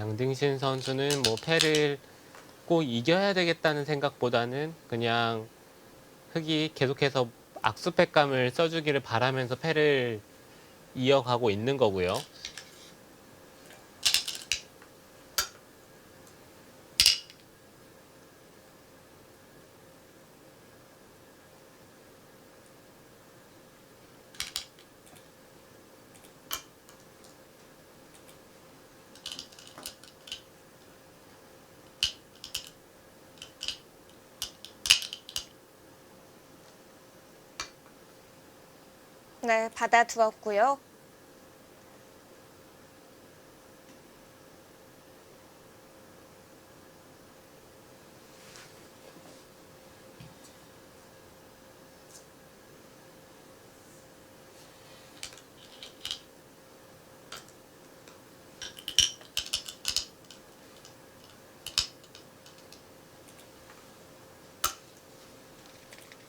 양등신 선수는 뭐 패를 꼭 이겨야 되겠다는 생각보다는 그냥 흑이 계속해서 악수패감을 써주기를 바라면서 패를 이어가고 있는 거고요. 네, 받아두었고요.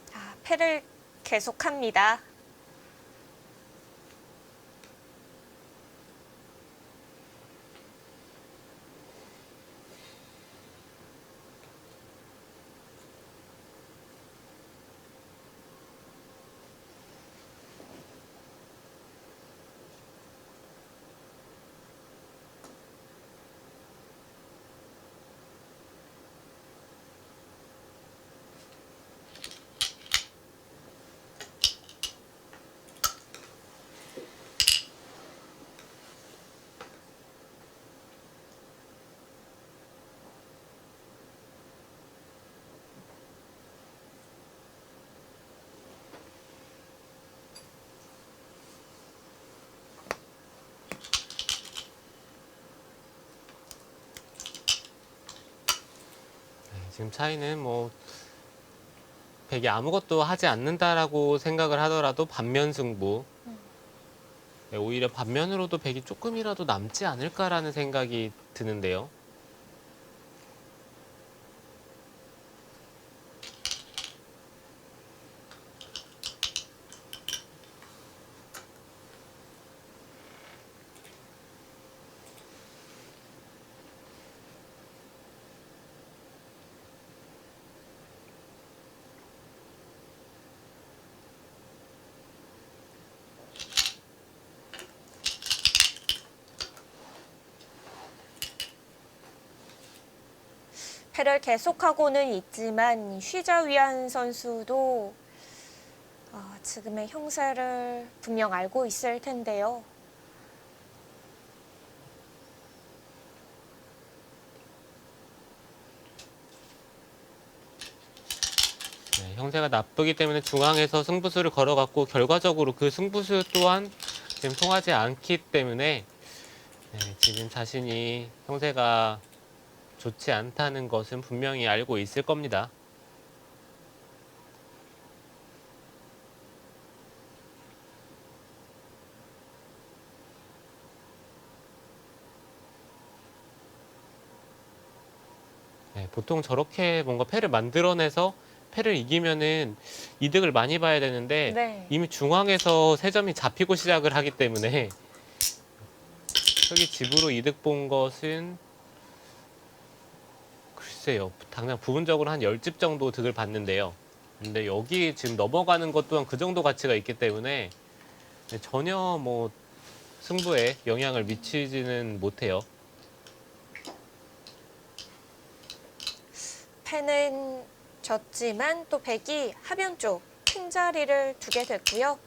자, 패를 계속합니다. 지금 차이는 뭐 백이 아무것도 하지 않는다라고 생각을 하더라도 반면 승부. 네, 오히려 반면으로도 백이 조금이라도 남지 않을까라는 생각이 드는데요. 패를 계속하고는 있지만 휘자위안 선수도 어, 지금의 형세를 분명 알고 있을 텐데요. 네, 형세가 나쁘기 때문에 중앙에서 승부수를 걸어갔고 결과적으로 그 승부수 또한 지금 통하지 않기 때문에 네, 지금 자신이 형세가 좋지 않다는 것은 분명히 알고 있을 겁니다. 네, 보통 저렇게 뭔가 패를 만들어내서 패를 이기면은 이득을 많이 봐야 되는데 네. 이미 중앙에서 세 점이 잡히고 시작을 하기 때문에 여기 집으로 이득 본 것은 글쎄요. 당장 부분적으로 한 10집 정도 득을 봤는데요. 근데 여기 지금 넘어가는 것 또한 그 정도 가치가 있기 때문에 전혀 뭐 승부에 영향을 미치지는 못해요. 패는 졌지만 또 백이 하변 쪽큰 자리를 두게 됐고요.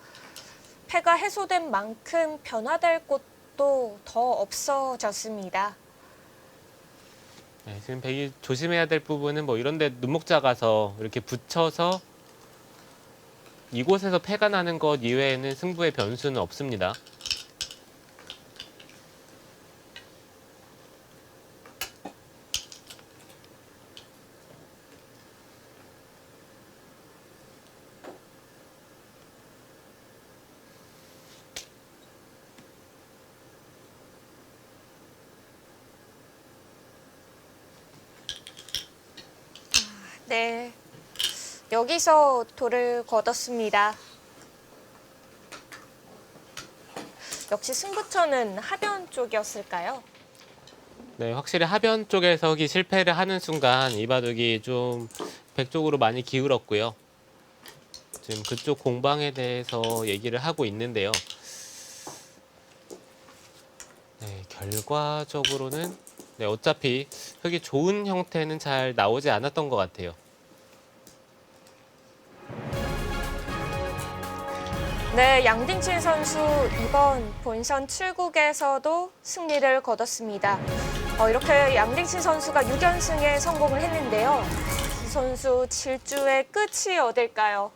패가 해소된 만큼 변화될 곳도 더 없어졌습니다. 네, 지금 백이 조심해야 될 부분은 뭐 이런데 눈목자 가서 이렇게 붙여서 이곳에서 패가 나는 것 이외에는 승부의 변수는 없습니다. 네. 여기서 돌을 걷었습니다. 역시 승부처는 하변 쪽이었을까요? 네, 확실히 하변 쪽에서 실패를 하는 순간 이 바둑이 좀 백쪽으로 많이 기울었고요. 지금 그쪽 공방에 대해서 얘기를 하고 있는데요. 네, 결과적으로는 네, 어차피 흙이 좋은 형태는 잘 나오지 않았던 것 같아요. 네, 양딩친 선수 이번 본선 7국에서도 승리를 거뒀습니다. 어, 이렇게 양딩친 선수가 6연승에 성공을 했는데요. 이 선수 질주의 끝이 어딜까요?